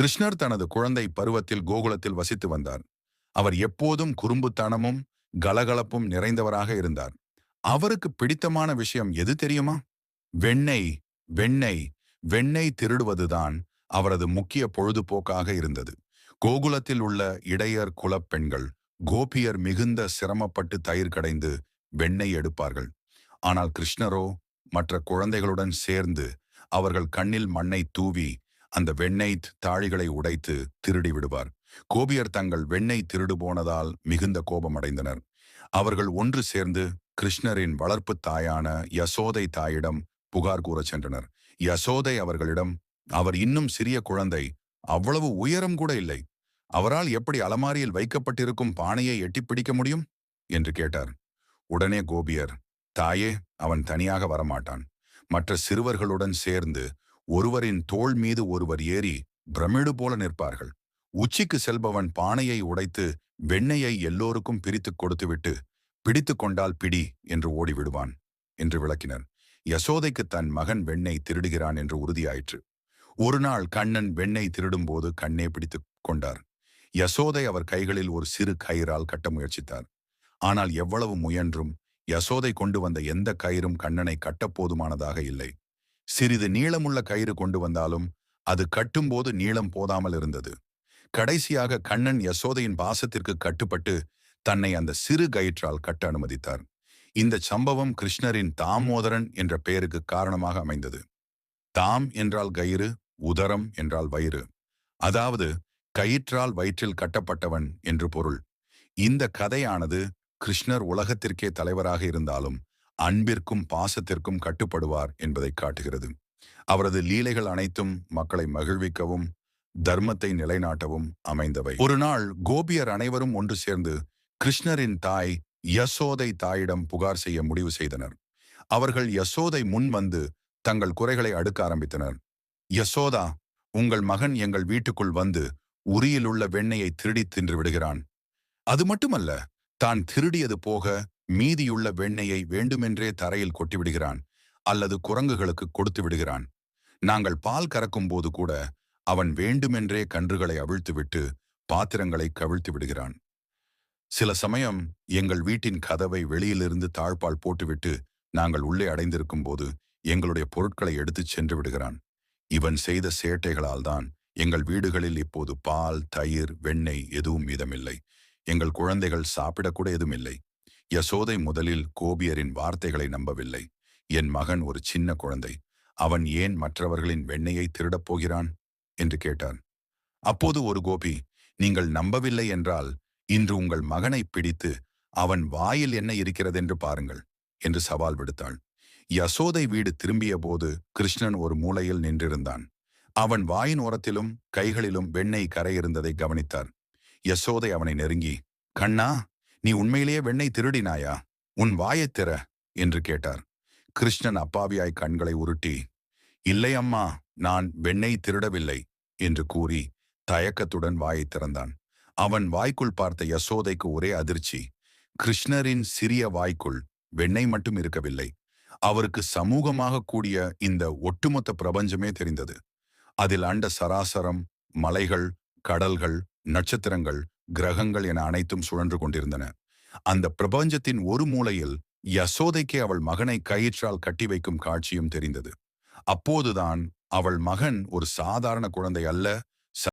கிருஷ்ணர் தனது குழந்தை பருவத்தில் கோகுலத்தில் வசித்து வந்தார். அவர் எப்போதும் குறும்புத்தனமும் கலகலப்பும் நிறைந்தவராக இருந்தார். அவருக்கு பிடித்தமான விஷயம் எது தெரியுமா? வெண்ணெய் வெண்ணெய் வெண்ணெய் திருடுவதுதான் அவரது முக்கிய பொழுதுபோக்காக இருந்தது. கோகுலத்தில் உள்ள இடையர் குலப் பெண்கள் கோபியர் மிகுந்த சிரமப்பட்டு தயிர் கடைந்து வெண்ணெய் எடுப்பார்கள். ஆனால் கிருஷ்ணரோ மற்ற குழந்தைகளுடன் சேர்ந்து அவர்கள் கண்ணில் மண்ணை தூவி அந்த வெண்ணெய் தாழிகளை உடைத்து திருடி விடுவார். கோபியர் தங்கள் வெண்ணெய் திருடு போனதால் மிகுந்த கோபமடைந்தனர். அவர்கள் ஒன்று சேர்ந்து கிருஷ்ணரின் வளர்ப்பு தாயான யசோதை தாயிடம் புகார் கூறச் சென்றனர். யசோதை அவர்களிடம் அவர் இன்னும் சிறிய குழந்தை அவ்வளவு உயரம் கூட இல்லை. அவரால் எப்படி அலமாரியில் வைக்கப்பட்டிருக்கும் பானையை எட்டிப் பிடிக்க முடியும்? என்று கேட்டார். உடனே கோபியர் தாயே அவன் தனியாக வரமாட்டான். மற்ற சிறுவர்களுடன் சேர்ந்து ஒருவரின் தோள் மீது ஒருவர் ஏறி பிரமிடு போல நிற்பார்கள். உச்சிக்கு செல்பவன் பானையை உடைத்து வெண்ணெயை எல்லோருக்கும் பிரித்துக் கொடுத்துவிட்டு பிடித்து கொண்டால் பிடி என்று ஓடிவிடுவான் என்று விளக்கினர். யசோதைக்கு தன் மகன் வெண்ணெய் திருடுகிறான் என்று உறுதியாயிற்று. ஒரு நாள் கண்ணன் வெண்ணெய் திருடும்போது கண்ணே பிடித்துக் கொண்டார். யசோதை அவர் கைகளில் ஒரு சிறு கயிறால் கட்ட முயற்சித்தார். ஆனால் எவ்வளவு முயன்றும் யசோதை கொண்டு வந்த எந்த கயிறும் கண்ணனை கட்டப் போதுமானதாக இல்லை. சிறிது நீளமுள்ள கயிறு கொண்டு வந்தாலும் அது கட்டும்போது நீளம் போதாமல் இருந்தது. கடைசியாக கண்ணன் யசோதையின் பாசத்திற்கு கட்டுப்பட்டு தன்னை அந்த சிறு கயிற்றால் கட்ட அனுமதித்தார். இந்த சம்பவம் கிருஷ்ணரின் தாமோதரன் என்ற பெயருக்கு காரணமாக அமைந்தது. தாம் என்றால் கயிறு உதரம் என்றால் வயிறு. அதாவது கயிற்றால் வயிற்றில் கட்டப்பட்டவன் என்று பொருள். இந்த கதையானது கிருஷ்ணர் உலகத்திற்கே தலைவராக இருந்தாலும் அன்பிற்கும் பாசத்திற்கும் கட்டுப்படுவார் என்பதை காட்டுகிறது. அவரது லீலைகள் அனைத்தும் மக்களை மகிழ்விக்கவும் தர்மத்தை நிலைநாட்டவும் அமைந்தவை. ஒரு நாள் கோபியர் அனைவரும் ஒன்று சேர்ந்து கிருஷ்ணரின் தாய் யசோதை தாயிடம் புகார் செய்ய முடிவு செய்தனர். அவர்கள் யசோதை முன் வந்து தங்கள் குறைகளை அடுக்க ஆரம்பித்தனர். யசோதா உங்கள் மகன் எங்கள் வீட்டுக்குள் வந்து உரியிலுள்ள வெண்ணெயை திருடித் தின்று விடுகிறான். அது மட்டுமல்ல தான் திருடியது போக மீதியுள்ள வெண்ணெயை வேண்டுமென்றே தரையில் கொட்டிவிடுகிறான் அல்லது குரங்குகளுக்கு கொடுத்து விடுகிறான். நாங்கள் பால் கறக்கும் போது கூட அவன் வேண்டுமென்றே கன்றுகளை அவிழ்த்துவிட்டு பாத்திரங்களை கவிழ்த்து விடுகிறான். சில சமயம் எங்கள் வீட்டின் கதவை வெளியிலிருந்து தாழ்பால் போட்டுவிட்டு நாங்கள் உள்ளே அடைந்திருக்கும் போது எங்களுடைய பொருட்களை எடுத்துச் சென்று விடுகிறான். இவன் செய்த சேட்டைகளால் தான் எங்கள் வீடுகளில் இப்போது பால் தயிர் வெண்ணெய் எதுவும் மீதமில்லை. எங்கள் குழந்தைகள் சாப்பிடக்கூட எதுவும் இல்லை. யசோதை முதலில் கோபியரின் வார்த்தைகளை நம்பவில்லை. என் மகன் ஒரு சின்ன குழந்தை. அவன் ஏன் மற்றவர்களின் வெண்ணையை திருடப் போகிறான்? என்று கேட்டான். அப்போது ஒரு கோபி நீங்கள் நம்பவில்லை என்றால் இன்று உங்கள் மகனை பிடித்து அவன் வாயில் என்ன இருக்கிறதென்று பாருங்கள் என்று சவால் விடுத்தாள். யசோதை வீடு திரும்பிய போது கிருஷ்ணன் ஒரு மூலையில் நின்றிருந்தான். அவன் வாயின் ஓரத்திலும் கைகளிலும் வெண்ணெய் கரையிருந்ததை கவனித்தார். யசோதை அவனை நெருங்கி கண்ணா நீ உண்மையிலேயே வெண்ணை திருடினாயா? உன் வாயைத் திற என்று கேட்டார். கிருஷ்ணன் அப்பாவியாய் கண்களை உருட்டி இல்லை அம்மா நான் வெண்ணெய் திருடவில்லை என்று கூறி தயக்கத்துடன் வாயைத் திறந்தான். அவன் வாய்க்குள் பார்த்த யசோதைக்கு ஒரே அதிர்ச்சி கிருஷ்ணரின் சிறிய வாய்க்குள் வெண்ணெய் மட்டும் இருக்கவில்லை. அவருக்கு சமூகமாக கூடிய இந்த ஒட்டுமொத்த பிரபஞ்சமே தெரிந்தது. அதில் அண்ட சராசரம் மலைகள் கடல்கள் நட்சத்திரங்கள் கிரகங்கள் என அனைத்தும் சுழன்று கொண்டிருந்தன. அந்த பிரபஞ்சத்தின் ஒரு மூலையில் யசோதைக்கே அவள் மகனை கயிற்றால் கட்டி வைக்கும் காட்சியும் தெரிந்தது. அப்போதுதான் அவள் மகன் ஒரு சாதாரண குழந்தை அல்ல